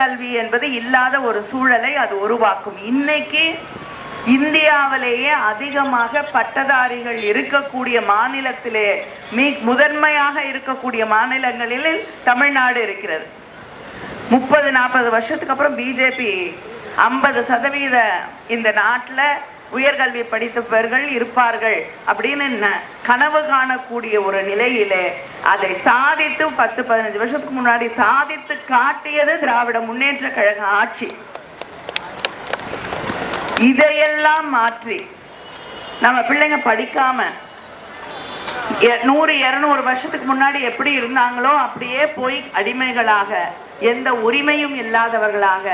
கல்வி என்பது இல்லாத ஒரு சூழலை அது உருவாக்கும். இன்னைக்கு இந்தியாவிலேயே அதிகமாக பட்டதாரிகள் இருக்கக்கூடிய மாநிலத்திலே மீ முதன்மையாக இருக்கக்கூடிய மாநிலங்களில் தமிழ்நாடு இருக்கிறது. முப்பது நாற்பது வருஷத்துக்கு அப்புறம் பிஜேபி ஐம்பது சதவீத இந்த நாட்டில் உயர்கல்வி படித்தவர்கள் இருப்பார்கள் அப்படின்னு கனவு காணக்கூடிய ஒரு நிலையிலே அதை சாதித்து பத்து பதினஞ்சு வருஷத்துக்கு முன்னாடி சாதித்து காட்டியது திராவிட முன்னேற்ற கழக ஆட்சி. இதையெல்லாம் மாற்றி நம்ம பிள்ளைங்க படிக்காம எ- நூறு இருநூறு வருஷத்துக்கு முன்னாடி எப்படி இருந்தாங்களோ அப்படியே போய் அடிமைகளாக எந்த உரிமையும் இல்லாதவர்களாக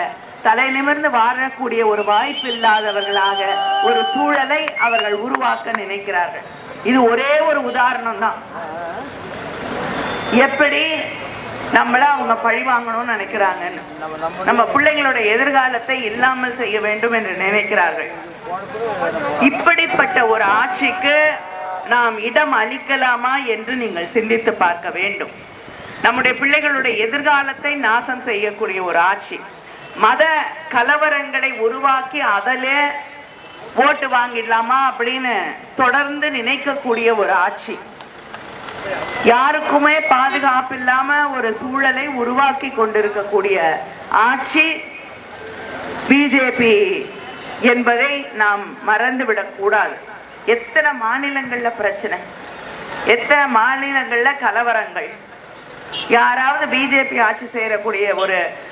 தலை நிமிர்ந்து வாழக்கூடிய ஒரு வாய்ப்பு இல்லாதவர்களாக ஒரு சூழலை அவர்கள் உருவாக்க நினைக்கிறார்கள். இது ஒரே ஒரு உதாரணம் தான் எப்படி நம்மள அவங்க பழி வாங்கணும்னு நினைக்கிறாங்கன்னு. நம்ம பிள்ளைங்களோட எதிர்காலத்தை இல்லாமல் செய்ய வேண்டும் என்று நினைக்கிறார்கள். இப்படிப்பட்ட ஒரு ஆட்சிக்கு நாம் இடம் அளிக்கலாமா என்று நீங்கள் சிந்தித்து பார்க்க வேண்டும். நம்முடைய பிள்ளைகளுடைய எதிர்காலத்தை நாசம் செய்யக்கூடிய ஒரு ஆட்சி. மத கலவரங்களை உருவாக்கி அதிலே ஓட்டு வாங்கிடலாமா அப்படின்னு தொடர்ந்து நினைக்கக்கூடிய ஒரு ஆட்சி. யாருக்குமே பாதுகாப்பு இல்லாம ஒரு சூழலை உருவாக்கி கொண்டிருக்கக்கூடிய ஆட்சி பிஜேபி என்பதை நாம் மறந்துவிடக் கூடாது. எத்தனை மாநிலங்கள்ல பிரச்சனை? எத்தனை மாநிலங்கள்ல கலவரங்கள்? யாராவது பிஜேபி ஆட்சி செய்யக்கூடிய ஒரு